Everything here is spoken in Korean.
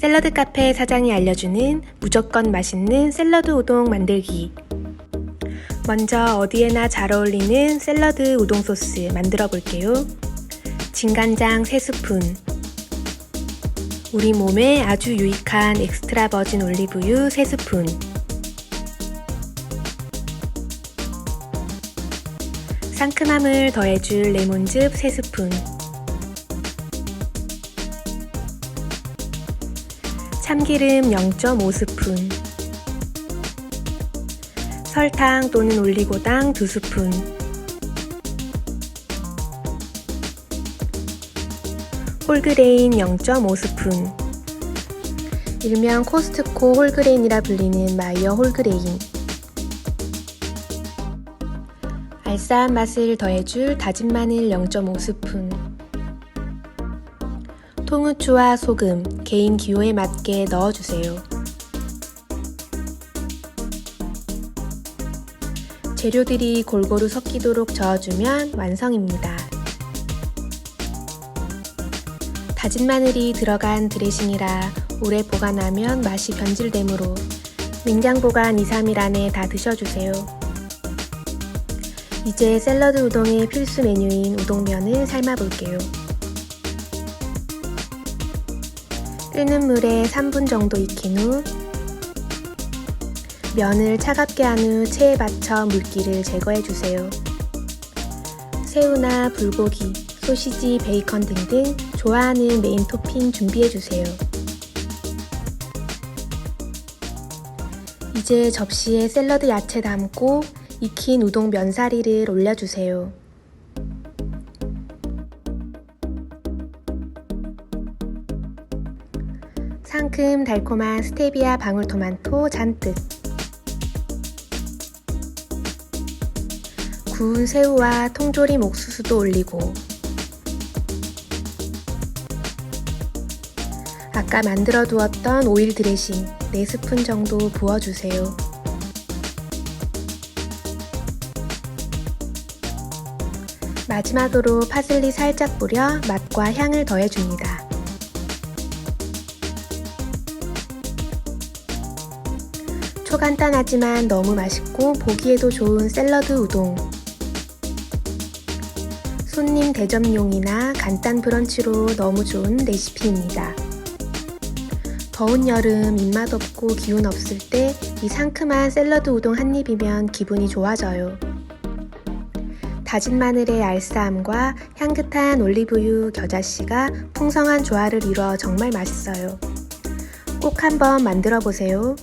샐러드 카페 사장이 알려주는 무조건 맛있는 샐러드 우동 만들기. 먼저 어디에나 잘 어울리는 샐러드 우동 소스 만들어 볼게요. 진간장 3스푼. 우리 몸에 아주 유익한 엑스트라 버진 올리브유 3스푼. 상큼함을 더해줄 레몬즙 3스푼. 참기름 0.5스푼. 설탕 또는 올리고당 2스푼. 홀그레인 0.5스푼. 일명 코스트코 홀그레인이라 불리는 마이어 홀그레인. 알싸한 맛을 더해줄 다진 마늘 0.5스푼. 통후추와 소금, 개인 기호에 맞게 넣어주세요. 재료들이 골고루 섞이도록 저어주면 완성입니다. 다진 마늘이 들어간 드레싱이라 오래 보관하면 맛이 변질되므로 냉장 보관 2, 3일 안에 다 드셔주세요. 이제 샐러드 우동의 필수 메뉴인 우동면을 삶아볼게요. 끓는 물에 3분 정도 익힌 후 면을 차갑게 한 후 체에 받쳐 물기를 제거해 주세요. 새우나 불고기, 소시지, 베이컨 등등 좋아하는 메인 토핑 준비해 주세요. 이제 접시에 샐러드 야채 담고 익힌 우동 면사리를 올려주세요. 상큼 달콤한 스테비아 방울토마토 잔뜩 구운 새우와 통조림 옥수수도 올리고 아까 만들어 두었던 오일 드레싱 4스푼 정도 부어주세요. 마지막으로 파슬리 살짝 뿌려 맛과 향을 더해줍니다. 초간단하지만 너무 맛있고 보기에도 좋은 샐러드 우동. 손님 대접용이나 간단 브런치로 너무 좋은 레시피입니다. 더운 여름 입맛 없고 기운 없을 때 이 상큼한 샐러드 우동 한 입이면 기분이 좋아져요. 다진 마늘의 알싸함과 향긋한 올리브유 겨자씨가 풍성한 조화를 이루어 정말 맛있어요. 꼭 한번 만들어 보세요.